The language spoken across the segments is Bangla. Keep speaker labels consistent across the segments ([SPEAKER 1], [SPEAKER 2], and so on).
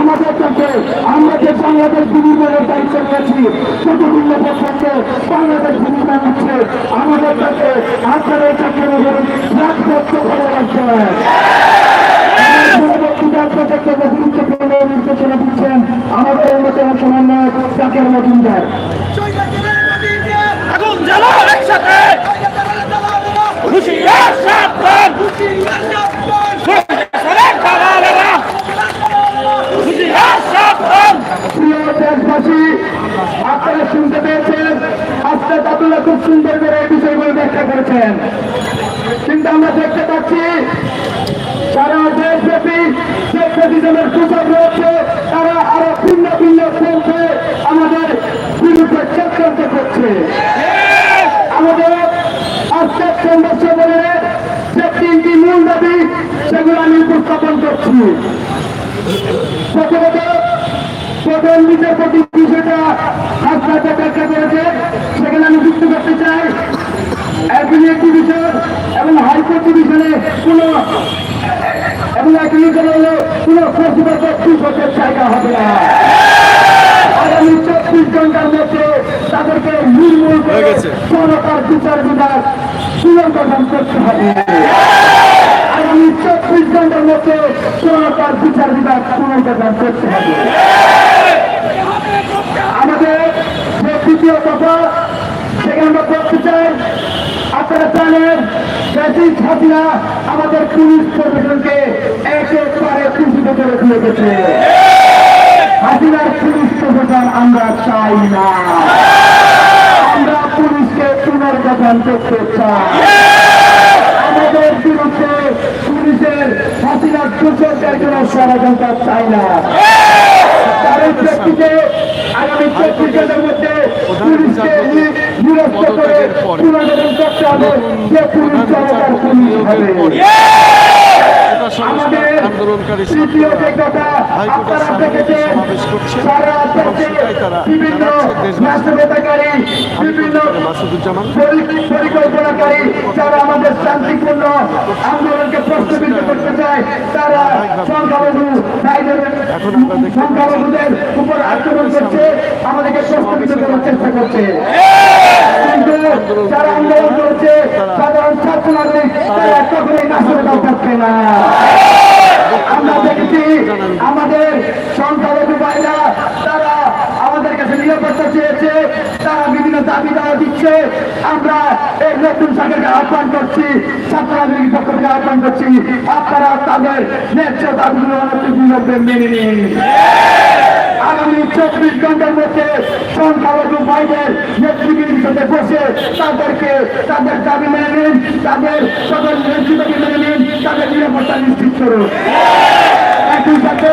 [SPEAKER 1] আমাদের কাছে আমরা যে বাংলাদেশ বিনিময়ের দায়িত্ব নিয়েছি প্রতিদিন পর্যন্ত বাংলাদেশ বিনিময় হচ্ছে। আমাদের কাছে এই চক্রের রাজপথ করে রাখবেন গুরুত্বপূর্ণ নির্দেশনা দিচ্ছেন আমাদের অন্যতম সমন্বয়ক জাকের মজুমদার।
[SPEAKER 2] আগুন জ্বালাও একসাথে। হুশিয়ার সাবধান সরে
[SPEAKER 1] আপনারা শুনতে পেয়েছেন, আজকে আব্দুল্লাহ খুব সুন্দর করে এই বিষয়গুলো ব্যাখ্যা করেছেন। কিন্তু আমরা দেখতে পাচ্ছি, সারা দেশব্যাপী প্রেসিডেন্টের সুযোগ রয়েছে, তারা আরও ভিন্ন ভিন্ন পন্থে আমাদের বিরুদ্ধে চক্রান্ত করছে। আমাদের আজকের সংবাদ যে তিনটি মূল দাবি, সেগুলো আমি উপস্থাপন করছি। প্রথমত, প্রধান বিচারপতি বিষয়টা হাসপাতালে ব্যাখ্যা করেছে সেখানে আমি যুক্ত করতে চাই। অ্যাপিলিয়েট ডিভিশন এবং হাইকোর্ট ডিভিশনে কোন এবং অ্যাপিলিয়েট হলে কোন প্রতিবাদ দুশোটের জায়গা হবে না। আগামী চব্বিশ ঘণ্টার মধ্যে তাদেরকে নির্মূল করে সরকার বিচার বিভাগ পুনর্গঠন করতে হবে। আগামী চব্বিশ ঘণ্টার মধ্যে সরকার বিচার বিভাগ পুনর্গঠন করতে হবে আমাদের যে তৃতীয় কথা সেখানে আমরা করতে চাই, আপনারা জানেন ব্যাটিক হাসিনা আমাদের পুলিশ প্রশাসনকে একেবারে দূষিত করে দিয়ে গেছে হাসিনার পুলিশ প্রশাসন আমরা চাই না। আমরা পুলিশকে পুনর্গঠন করতে চাই। আমাদের বিরুদ্ধে পুলিশের হাসিনার দূষণের জন্য ষড়যন্ত্র চাই না। আগামী চব্বিশ ঘণ্টার মধ্যে পুলিশকে নিরস্ত করে পুনর্গঠন করতে হবে। যে পুলিশ জনতার পুলিশ হবে। আমাদের
[SPEAKER 3] আন্দোলনকারী হাইকোর্টের সামনে সমাবেশ করছে। সেটাই তারা
[SPEAKER 1] বিভিন্ন।
[SPEAKER 3] মাসুদুজ্জামান।
[SPEAKER 1] পরিকল্পনাকারী যারা আমাদের শান্তিপূর্ণ আন্দোলনকে প্রশ্নবিদ্ধ করতে চায় তারা সংখ্যালঘু ভাইদের
[SPEAKER 3] এখন আমরা দেখতে
[SPEAKER 1] কিন্তু যারা আন্দোলন করছে সাধারণ ছাত্র নাগরিক তারা কখনোই নাশকতা না। আমরা দেখেছি আমাদের সন্তানের ভাইরা তারা আমাদের কাছে নিরাপত্তা চেয়েছে তারা দাবি দেওয়া দিচ্ছে। আমরা এই নতুন সরকারকে আহ্বান করছি ছাত্র রাজনীতির পক্ষ থেকে আহ্বান করছি। আপনারা তাদের ন্যায্য দাবিগুলো মেনে নিন। চব্বিশ ঘণ্টার মধ্যে সংখ্যালঘু ভাইদের নেতৃবৃন্দের সাথে বসে তাদেরকে, তাদের দাবি মেনে নিন, তাদের সকল নেতৃত্বকে মেনে নিন, তাদের নিরাপত্তা নিশ্চিত করুন। একই সাথে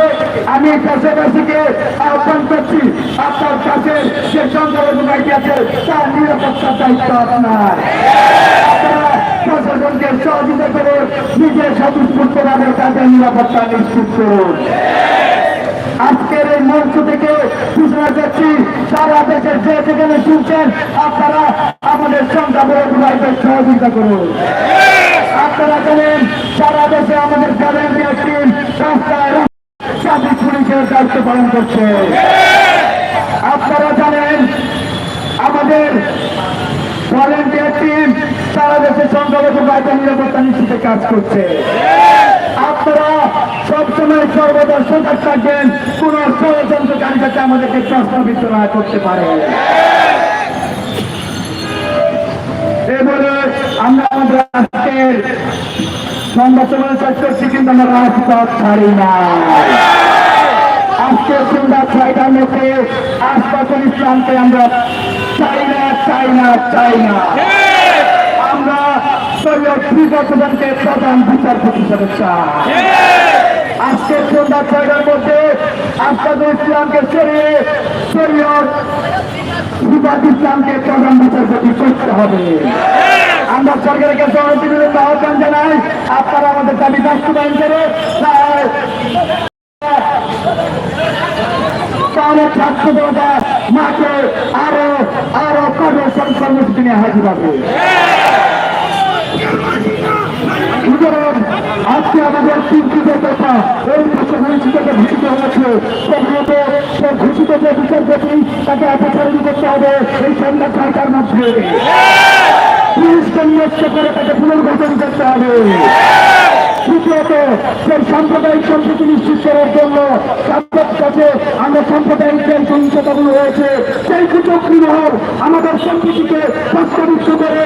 [SPEAKER 1] আমি দেশবাসীকে আহ্বান করছি, আপনার কাছে যে সংখ্যালঘু ভাইটি আছে, তার নিরাপত্তার দায়িত্ব আপনার প্রশাসনকে সহযোগিতা করে নিজের স্বতঃস্ফূর্তভাবে তাদের নিরাপত্তা নিশ্চিত করুন। আজকের এই মঞ্চ থেকে ঘোষণা করছি, সারা দেশের যে যেখানে শুনছেন, আপনারা আমাদের সংখ্যালঘু ভাইদের সহযোগিতা করুন। আপনারা জানেন, সারা দেশে আমাদের ভলেন্টিয়ার টিম রাস্তায় ট্রাফিক পুলিশের দায়িত্ব পালন করছে। আপনারা জানেন, আমাদের ভলেন্টিয়ার টিম সারা দেশে সংখ্যালঘু ভাইদের নিরাপত্তা নিশ্চিতে কাজ করছে। সবসময় সর্বদা সজাগ থাকবেন। কোন ষড়যন্ত্রকারী যাতে আমাদেরকে প্রশ্নবিদ্ধ না করতে পারে। এবারে আমরা আমাদের আজকের সংবাদ শেষ করছি, কিন্তু আমরা রাজপথ ছাড়ি না। আজকে সন্ধ্যা ছয়টার মধ্যে আশপাশের ইসলামকে আমরা চাই না চাই না চাই না। আমরা সৈয়দ বিগতজনকে প্রধান বিচারপতি হিসেবে চাই। আজকে সন্ধ্যা ছয়টার মধ্যে আশপাশের ইসলামকে সরিয়ে সৈয়দ বিবাদ ইসলামকে প্রধান বিচারপতি করতে হবে। আমরা সরকারের কাছে অনতিবিলম্ব আহ্বান জানাই, আপনারা আমাদের দাবি বাস্তবায়ন করে তাহলে ছাত্র জনতা মাকে আরও আরও কঠোর কর্মসূচি নিয়ে হাজির হবে। আজকে আমাদের চিন্তিত কথা, এই ঘোষিত ঘোষিত হয়েছে প্রথমত সে ঘোষিত যে বিচারপতি তাকে অপসারণ করতে হবে, এই সন্ধ্যা সরকার মধ্যে করে তাকে পুনর্গঠন করতে হবে। সেই সাম্প্রদায়িক সম্প্রীতি নিশ্চিত করার জন্য আমরা সাম্প্রদায়িক যে সহিংসতাগুলো হয়েছে সেই আমাদের সম্প্রীতিকে প্রস্তাবিত করে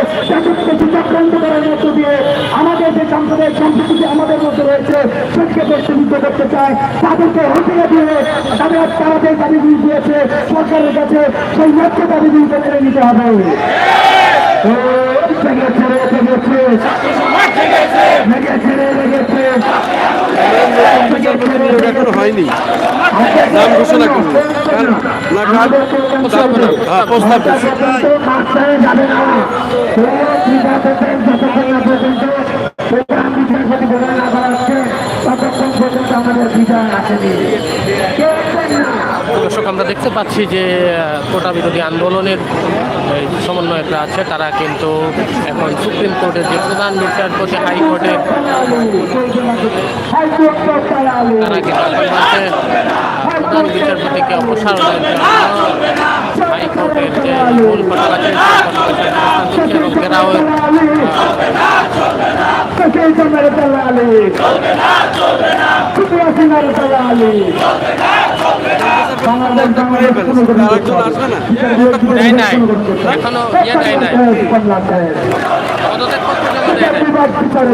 [SPEAKER 1] করার মধ্য দিয়ে আমাদের যে সাম্প্রদায়িক সম্প্রীতি আমাদের মধ্যে রয়েছে। সেটিকে প্রশ্নবিদ্ধ করতে চায়। তাদেরকে হটিয়ে দিয়ে তাদের তারা যে দাবিগুলি দিয়েছে সরকারের কাছে সেই লক্ষ্য দাবিগুলিকে মেনে নিতে হবে। লেগেছে লেগেছে। লেগেছে লেগেছে। লেগেছে রে, লেগেছে।
[SPEAKER 3] এখনও হয়নি নাম? ঘোষণা করল না। কার হ্যাঁ প্রস্তাব
[SPEAKER 4] দর্শক, আমরা দেখতে পাচ্ছি যে কোটা বিরোধী আন্দোলনের সমন্বয়করা আছে। তারা কিন্তু এখন সুপ্রিম কোর্টের যে প্রধান বিচারপতি হাইকোর্টের তারা কিন্তু প্রধান বিচারপতিকে অপসারণের জন্য হাইকোর্টের যে মূল ফটক আছে এবং ঘেরাও
[SPEAKER 3] আরেকজন আসবে না
[SPEAKER 4] দেয় নাই এখনও ইয়ে দেয় নাই পদত্যাগ পত্র জমা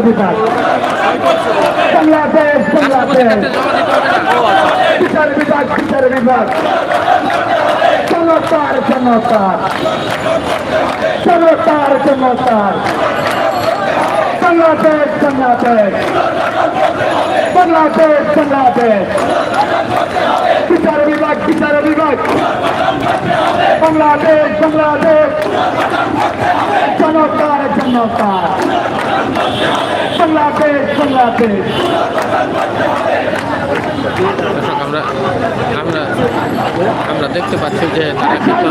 [SPEAKER 4] বিভাগ
[SPEAKER 1] বাংলাদেশ বাংলাদেশ বিচার বিভাগ বিচার বিভাগ চমৎকার চমৎকার চমৎকার চমৎকার বাংলাদেশ বাংলাদেশ বাংলাদেশ বাংলাদেশ বিচার বিভাগ বিচার বিভাগ বাংলাদেশ বাংলাদেশ চমৎকার চমৎকার বাংলাদেশ বাংলাদেশ
[SPEAKER 4] দর্শক আমরা আমরা আমরা দেখতে পাচ্ছি যে তারা কিন্তু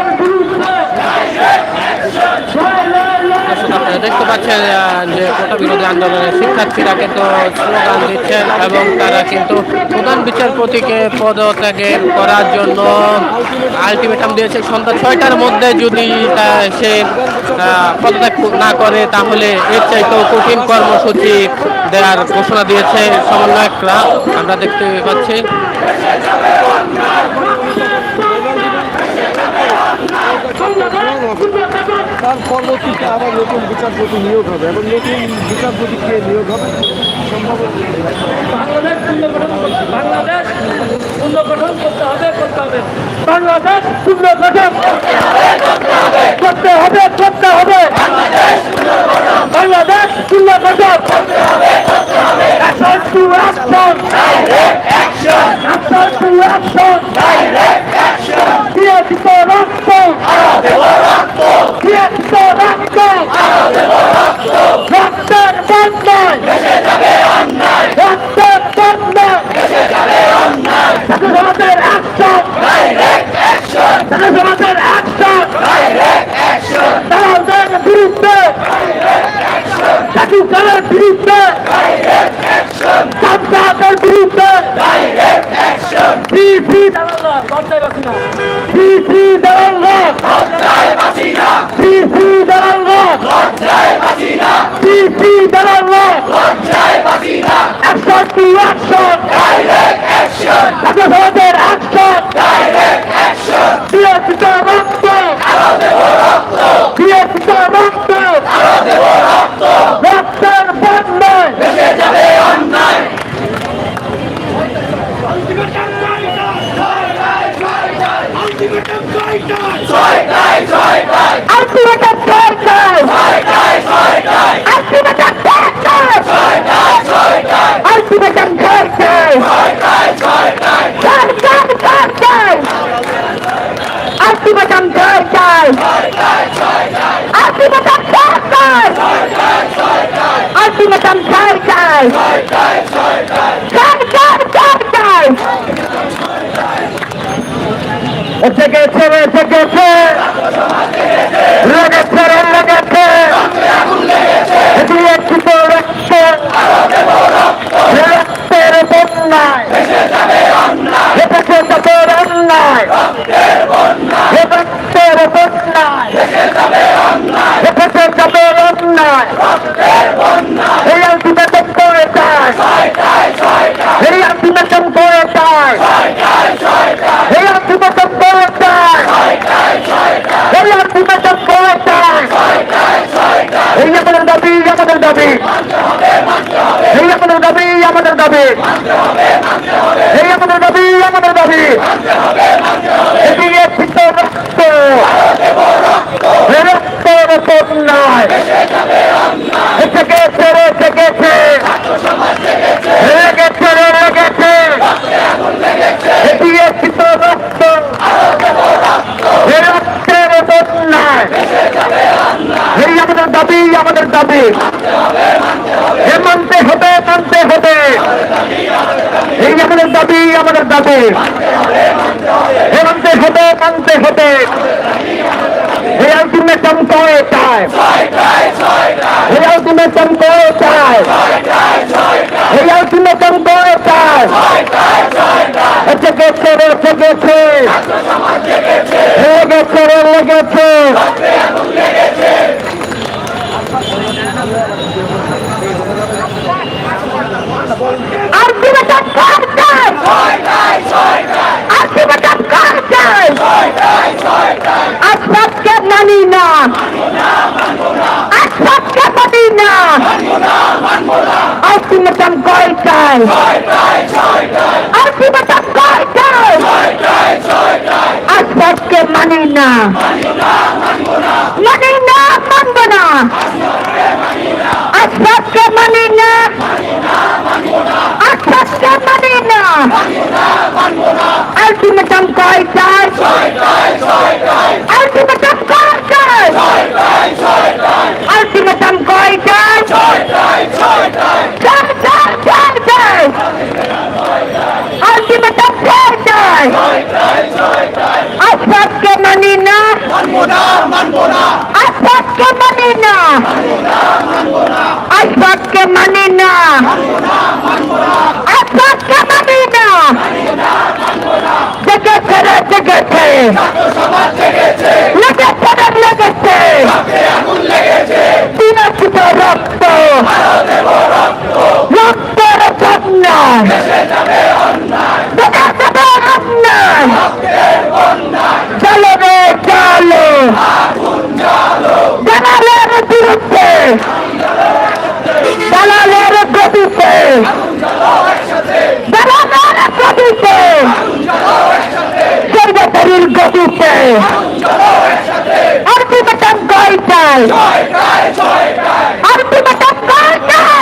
[SPEAKER 4] দেখতে পাচ্ছেন যে কোটা বিরোধী আন্দোলনের শিক্ষার্থীরা কিন্তু স্লোগান দিচ্ছেন এবং তারা কিন্তু প্রধান বিচারপতিকে পদত্যাগের করার জন্য আলটিমেটাম দিয়েছে। সন্ধ্যা ছয়টার মধ্যে যদি সে পদত্যাগ না করে, তাহলে এর চাইতেও কঠিন কর্মসূচি দেওয়ার ঘোষণা দিয়েছে সমন্বয়করা। আমরা দেখতে পাচ্ছি।
[SPEAKER 3] তার পরবর্তীতে আবার নতুন বিচারপতি নিয়োগ হবে এবং নতুন বিচারপতি কে নিয়োগ হবে?
[SPEAKER 2] বাংলাদেশ পুনর্গঠন করতে হবে। করতে হবে বাংলাদেশ পুনর্গঠন করতে হবে করতে হবে। বাংলাদেশ পুনর্গঠন রক্ত দিয়েছিত রক্ত রক্তের বন্যায় রক্তের বন্যায় সমাজের অ্যাকশন সমাজের অ্যাকশন দালালদের বিরুদ্ধে জাতিকারের বিরুদ্ধে সন্ত্রাসের বিরুদ্ধে ফ্রি ফ্রি দালাল free
[SPEAKER 1] guys. Sorry, guys. Sorry, guys. Sorry, guys. Sorry, দাবি। এই আমাদের দাবি আমাদের দাবি। হবে হেরানতে হতে কানতে হতে। হেরাল তুমি চমকো চায় হেরাল তুমি চমকো চায় হেরাল তুমি চমকো চায়
[SPEAKER 2] থেকে থেকে আজকে মানি না আজকে মানি না আলটিমেটাম কই চাই আলটিমেটাম কই চাই আজকে মানি না মানি না মানব না আজকে মানি না আজকে মানি না আলটিমেটাম কই চাই Gracias. প্রদীপে জনগণের প্রদীপে সর্বপরীর গতিতে আর বিবেচন গয়টাই আর বিবেচন গয়টাই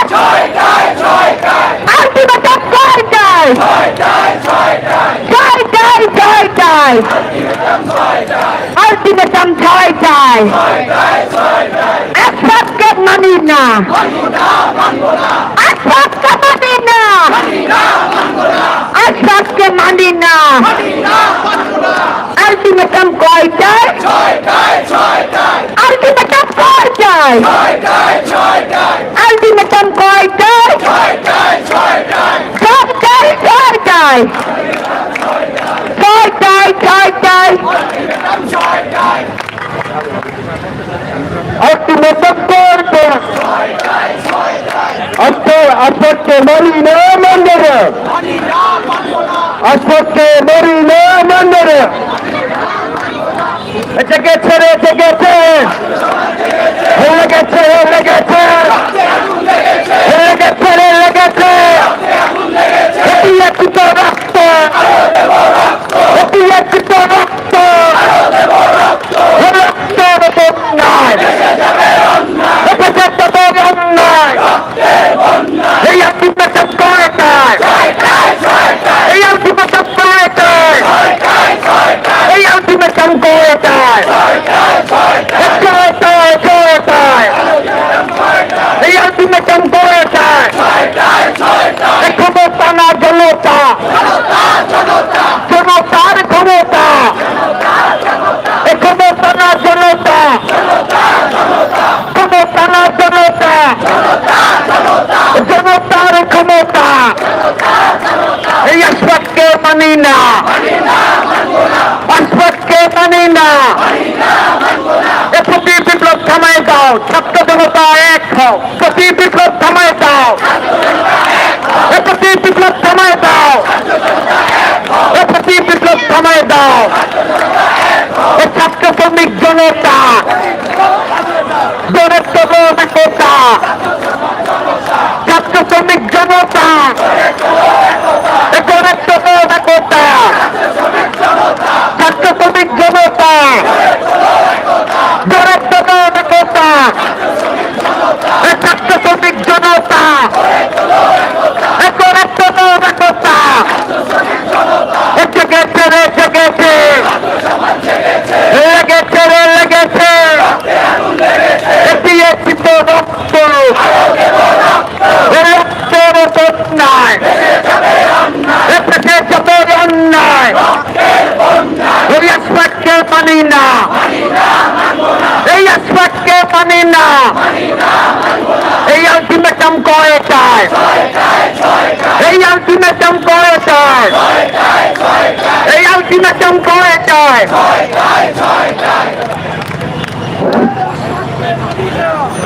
[SPEAKER 2] আর বিবেচন গয়টাই জয় জয় জয় জয় আর বিবেচন জয় জয় আজকে মানি না আজকে মানি না আজকে মানি না আলটিমেটাম কয়টায় আলটিমেটাম কয়টায় আলটিমেটাম কয়টায় ছয়টায় ছয়টায় ছয়টায় ছয়টায় ছয়টায় মুজফর আজকে মরি না
[SPEAKER 1] মানবে না আজকে মরি না মানবে না এটাকে ছেড়ে এটাকে ছেড়ে লেগেছে লেগেছে লেগেছে লেগেছে এটি একটি তো রাস্তা। এটি একটি
[SPEAKER 2] টিপি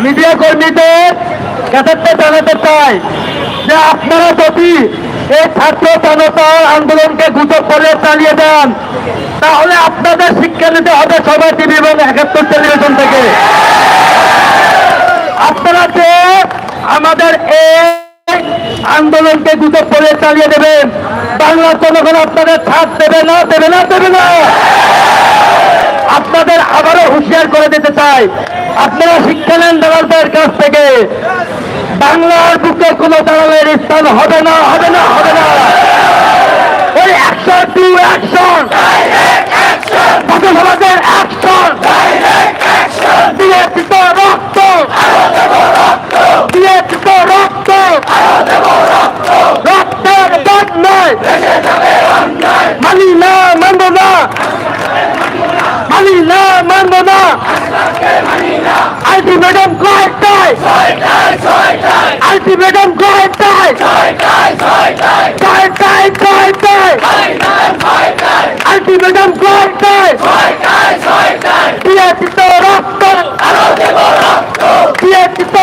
[SPEAKER 2] মিডিয়া কর্মীদের কাছে জানাতে চাই যে আপনারা যদি এই ছাত্র জনতার আন্দোলনকে গুজব করে চালিয়ে দেন তাহলে আপনাদের শিক্ষা নিতে হবে সবাই টিভি এবং একাত্তর টেলিভিশন থেকে। আপনারা যে আমাদের এই আন্দোলনকে গুজব করে চালিয়ে দেবেন বাংলার জনগণ আপনাদের ছাড় দেবে না দেবে না দেবে না। আপনাদের আবারও হুঁশিয়ার করে দিতে চাই। আপনারা শিক্ষা নেন দালালদের কাছ থেকে। বাংলার বুকে কোনো দালালের স্থান হবে না হবে না হবে না। ওই অ্যাকশন টু অ্যাকশন সমাজের অ্যাকশন দিয়েছি তো রক্ত দিয়েছি তো রক্ত রক্তের বন্যায় মানি না মানব না মানি না মানব না আলটিমেটাম কয়েকটাই আলটিমেটাম কয়েকটাই কয়েকটাই দিয়েছি তো রক্ত। দিয়েছি তো রক্ত।